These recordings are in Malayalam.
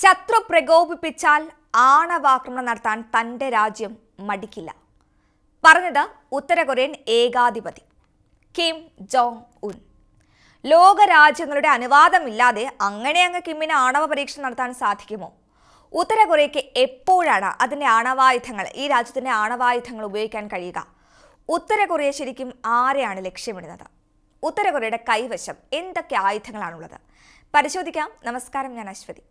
ശത്രു പ്രകോപിപ്പിച്ചാൽ ആണവാക്രമണം നടത്താൻ തന്റെ രാജ്യം മടിക്കില്ല. പറഞ്ഞത് ഉത്തര കൊറിയൻ ഏകാധിപതി കിം ജോങ് ഉൻ. ലോകരാജ്യങ്ങളുടെ അനുവാദമില്ലാതെ അങ്ങനെ അങ്ങ് കിമ്മിന് ആണവ പരീക്ഷ നടത്താൻ സാധിക്കുമോ? ഉത്തര കൊറിയയ്ക്ക് എപ്പോഴാണ് അതിന്റെ ആണവായുധങ്ങൾ ഈ രാജ്യത്തിന്റെ ആണവായുധങ്ങൾ ഉപയോഗിക്കാൻ കഴിയുക? ഉത്തര കൊറിയ ശരിക്കും ആരെയാണ് ലക്ഷ്യമിടുന്നത്? ഉത്തര കൊറിയയുടെ കൈവശം എന്തൊക്കെ ആയുധങ്ങളാണുള്ളത്? പരിശോധിക്കാം. നമസ്കാരം ഞാൻ അശ്വതി.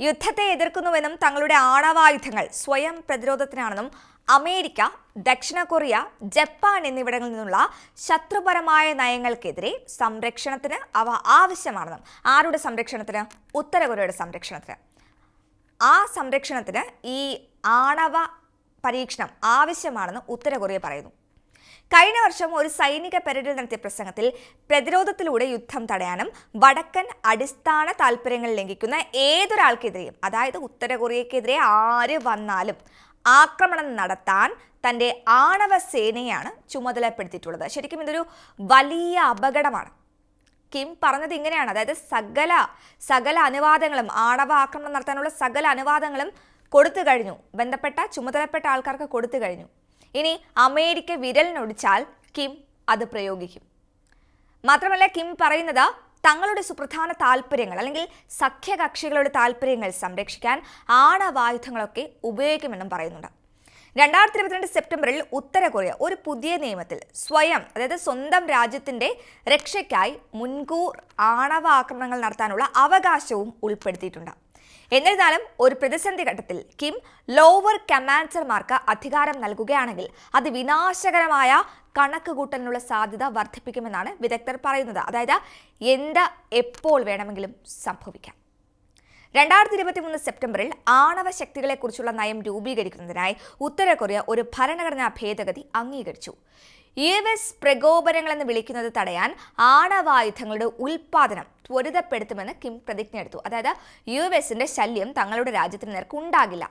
യുദ്ധത്തെ എതിർക്കുന്നുവെന്നും തങ്ങളുടെ ആണവായുധങ്ങൾ സ്വയം പ്രതിരോധത്തിനാണെന്നും അമേരിക്ക ദക്ഷിണ കൊറിയ ജപ്പാൻ എന്നിവിടങ്ങളിൽ നിന്നുള്ള ശത്രുപരമായ നയങ്ങൾക്കെതിരെ സംരക്ഷണത്തിന് അവ ആവശ്യമാണെന്നും ആരുടെ സംരക്ഷണത്തിന്? ഉത്തര കൊറിയയുടെ സംരക്ഷണത്തിന്. ആ സംരക്ഷണത്തിന് ഈ ആണവ പരീക്ഷണം ആവശ്യമാണെന്ന് ഉത്തര കൊറിയ പറയുന്നു. കഴിഞ്ഞ വർഷം ഒരു സൈനിക പരേഡിൽ നടത്തിയ പ്രസംഗത്തിൽ പ്രതിരോധത്തിലൂടെ യുദ്ധം തടയാനും വടക്കൻ അടിസ്ഥാന താല്പര്യങ്ങൾ ലംഘിക്കുന്ന ഏതൊരാൾക്കെതിരെയും അതായത് ഉത്തര കൊറിയക്കെതിരെ ആര് വന്നാലും ആക്രമണം നടത്താൻ തന്റെ ആണവ സേനയാണ് ചുമതലപ്പെടുത്തിയിട്ടുള്ളത്. ശരിക്കും ഇതൊരു വലിയ അപകടമാണ്. കിം പറഞ്ഞത് ഇങ്ങനെയാണ്. അതായത് സകല സകല അനുവാദങ്ങളും ആണവ ആക്രമണം നടത്താനുള്ള സകല അനുവാദങ്ങളും കൊടുത്തു കഴിഞ്ഞു. ബന്ധപ്പെട്ട ചുമതലപ്പെട്ട ആൾക്കാർക്ക് കൊടുത്തു കഴിഞ്ഞു. ഇനി അമേരിക്ക വിരലിനൊടിച്ചാൽ കിം അത് പ്രയോഗിക്കും. മാത്രമല്ല കിം പറയുന്നത് തങ്ങളുടെ സുപ്രധാന താല്പര്യങ്ങൾ അല്ലെങ്കിൽ സഖ്യകക്ഷികളുടെ താല്പര്യങ്ങൾ സംരക്ഷിക്കാൻ ആണവായുധങ്ങളൊക്കെ ഉപയോഗിക്കുമെന്നും പറയുന്നുണ്ട്. രണ്ടായിരത്തി ഇരുപത്തിരണ്ട് സെപ്റ്റംബറിൽ ഉത്തര കൊറിയ ഒരു പുതിയ നിയമത്തിൽ സ്വയം അതായത് സ്വന്തം രാജ്യത്തിന്റെ രക്ഷയ്ക്കായി മുൻകൂർ ആണവ ആക്രമണങ്ങൾ നടത്താനുള്ള അവകാശവും ഉൾപ്പെടുത്തിയിട്ടുണ്ട്. എന്നിരുന്നാലും ഒരു പ്രതിസന്ധി ഘട്ടത്തിൽ കിം ലോവർ കമാൻഡർമാർക്ക് അധികാരം നൽകുകയാണെങ്കിൽ അത് വിനാശകരമായ കണക്ക് കൂട്ടലിനുള്ള സാധ്യത വർദ്ധിപ്പിക്കുമെന്നാണ് വിദഗ്ധർ പറയുന്നത്. അതായത് എന്ത് എപ്പോൾ വേണമെങ്കിലും സംഭവിക്കാം. രണ്ടായിരത്തി ഇരുപത്തി മൂന്ന് സെപ്റ്റംബറിൽ ആണവ ശക്തികളെക്കുറിച്ചുള്ള നയം രൂപീകരിക്കുന്നതിനായി ഉത്തര കൊറിയ ഒരു ഭരണഘടനാ ഭേദഗതി അംഗീകരിച്ചു. യു എസ് പ്രകോപനങ്ങളെന്ന് വിളിക്കുന്നത് തടയാൻ ആണവായുധങ്ങളുടെ ഉൽപാദനം ത്വരിതപ്പെടുത്തുമെന്ന് കിം പ്രതിജ്ഞ എടുത്തു. അതായത് യു എസിന്റെ ശല്യം തങ്ങളുടെ രാജ്യത്തിന് നേർക്ക് ഉണ്ടാകില്ല.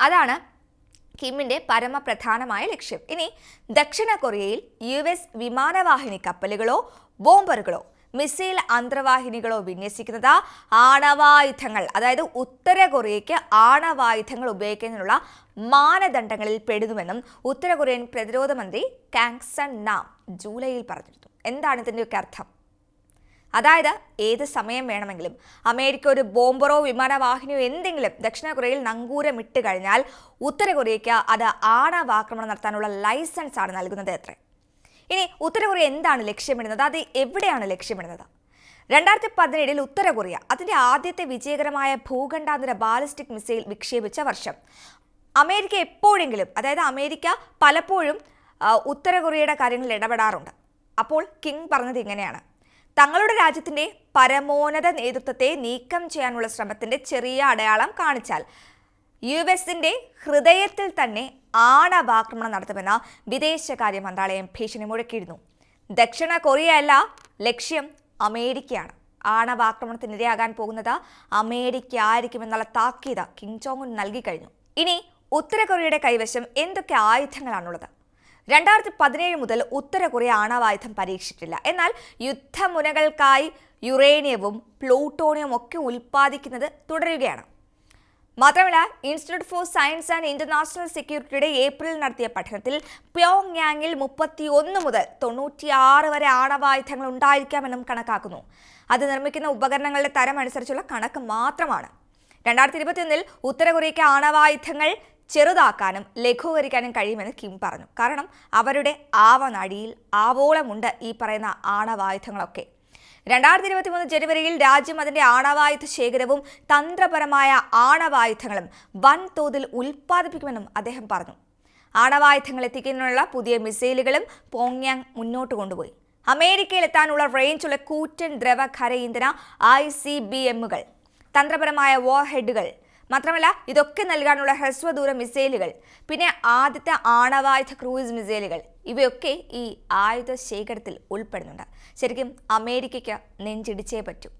അതാണ് കിമ്മിന്റെ പരമപ്രധാനമായ ലക്ഷ്യം. ഇനി ദക്ഷിണ കൊറിയയിൽ യു എസ് വിമാനവാഹിനി കപ്പലുകളോ ബോംബറുകളോ മിസൈൽ അന്തർവാഹിനികളോ വിന്യസിക്കുന്നത് ആണവായുധങ്ങൾ അതായത് ഉത്തര കൊറിയയ്ക്ക് ആണവായുധങ്ങൾ ഉപയോഗിക്കുന്നതിനുള്ള മാനദണ്ഡങ്ങളിൽ പെടുന്നുവെന്നും ഉത്തര കൊറിയൻ പ്രതിരോധ മന്ത്രി കാങ്സൺ നാം ജൂലൈയിൽ പറഞ്ഞിരുന്നു. എന്താണ് ഇതിന്റെയൊക്കെ അർത്ഥം? അതായത് ഏത് സമയം വേണമെങ്കിലും അമേരിക്ക ഒരു ബോംബറോ വിമാനവാഹിനിയോ എന്തെങ്കിലും ദക്ഷിണ കൊറിയയിൽ നങ്കൂരം ഇട്ട് കഴിഞ്ഞാൽ ഉത്തര കൊറിയയ്ക്ക് അത് ആണവാക്രമണം നടത്താനുള്ള ലൈസൻസ് ആണ് നൽകുന്നത് എത്ര? ഇനി ഉത്തര കൊറിയ എന്താണ് ലക്ഷ്യമിടുന്നത്? അത് എവിടെയാണ് ലക്ഷ്യമിടുന്നത്? രണ്ടായിരത്തി പതിനേഴിൽ ഉത്തര കൊറിയ അതിന്റെ ആദ്യത്തെ വിജയകരമായ ഭൂഖണ്ഡാന്തര ബാലിസ്റ്റിക് മിസൈൽ വിക്ഷേപിച്ച വർഷം. അമേരിക്ക എപ്പോഴെങ്കിലും അതായത് അമേരിക്ക പലപ്പോഴും ഉത്തര കൊറിയയുടെ കാര്യങ്ങളിൽ ഇടപെടാറുണ്ട്. അപ്പോൾ കിങ് പറഞ്ഞത് ഇങ്ങനെയാണ്. തങ്ങളുടെ രാജ്യത്തിന്റെ പരമോന്നത നേതൃത്വത്തെ നീക്കം ചെയ്യാനുള്ള ശ്രമത്തിന്റെ ചെറിയ അടയാളം കാണിച്ചാൽ യു എസിന്റെ ഹൃദയത്തിൽ തന്നെ ആണവാക്രമണം നടത്തുമെന്ന് വിദേശകാര്യ മന്ത്രാലയം ഭീഷണി മുഴക്കിയിരുന്നു. ദക്ഷിണ കൊറിയയല്ല ലക്ഷ്യം അമേരിക്കയാണ്. ആണവാക്രമണത്തിനിരയാകാൻ പോകുന്നത് അമേരിക്ക ആയിരിക്കുമെന്നുള്ള താക്കീത് കിം ജോങ് നൽകി കഴിഞ്ഞു. ഇനി ഉത്തര കൊറിയയുടെ കൈവശം എന്തൊക്കെ ആയുധങ്ങളാണുള്ളത്? രണ്ടായിരത്തി പതിനേഴ് മുതൽ ഉത്തര കൊറിയ ആണവായുധം പരീക്ഷിച്ചിട്ടില്ല. എന്നാൽ യുദ്ധമുനകൾക്കായി യുറേനിയവും പ്ലൂട്ടോണിയവും ഒക്കെ ഉൽപ്പാദിക്കുന്നത് തുടരുകയാണ്. മാത്രമല്ല Institute for Science and International സെക്യൂരിറ്റിയുടെ April നടത്തിയ പഠനത്തിൽ പ്യോങ് യാങ്ങിൽ മുപ്പത്തി ഒന്ന് മുതൽ തൊണ്ണൂറ്റിയാറ് വരെ ആണവായുധങ്ങൾ ഉണ്ടായിരിക്കാമെന്നും കണക്കാക്കുന്നു. അത് നിർമ്മിക്കുന്ന ഉപകരണങ്ങളുടെ തരം അനുസരിച്ചുള്ള കണക്ക് മാത്രമാണ്. രണ്ടായിരത്തി ഇരുപത്തിയൊന്നിൽ ഉത്തര കൊറിയയ്ക്ക് ആണവായുധങ്ങൾ ചെറുതാക്കാനും ലഘൂകരിക്കാനും കഴിയുമെന്ന് കിം പറഞ്ഞു. കാരണം അവരുടെ ആവനാഴിയിൽ ആവോളമുണ്ട് ഈ പറയുന്ന ആണവായുധങ്ങളൊക്കെ. രണ്ടായിരത്തി ഇരുപത്തി മൂന്ന് ജനുവരിയിൽ രാജ്യം അതിന്റെ ആണവായുധ ശേഖരവും തന്ത്രപരമായ ആണവായുധങ്ങളും വൻതോതിൽ ഉൽപ്പാദിപ്പിക്കുമെന്നും അദ്ദേഹം പറഞ്ഞു. ആണവായുധങ്ങൾ എത്തിക്കുന്നതിനുള്ള പുതിയ മിസൈലുകളും പോങ്യാങ് മുന്നോട്ട് കൊണ്ടുപോയി. അമേരിക്കയിൽ എത്താനുള്ള റേഞ്ചുള്ള കൂറ്റൻ ദ്രവ ഖര ഇന്ധന ഐ സി ബി എമ്മുകൾ തന്ത്രപരമായ വാർ ഹെഡുകൾ മാത്രമല്ല ഇതൊക്കെ നൽകാനുള്ള ഹ്രസ്വദൂര മിസൈലുകൾ പിന്നെ ആദ്യത്തെ ആണവായുധ ക്രൂയിസ് മിസൈലുകൾ ഇവയൊക്കെ ഈ ആയുധ ശേഖരത്തിൽ ഉൾപ്പെടുന്നുണ്ട്. ശരിക്കും അമേരിക്കയ്ക്ക് നെഞ്ചിടിച്ചേ പറ്റൂ.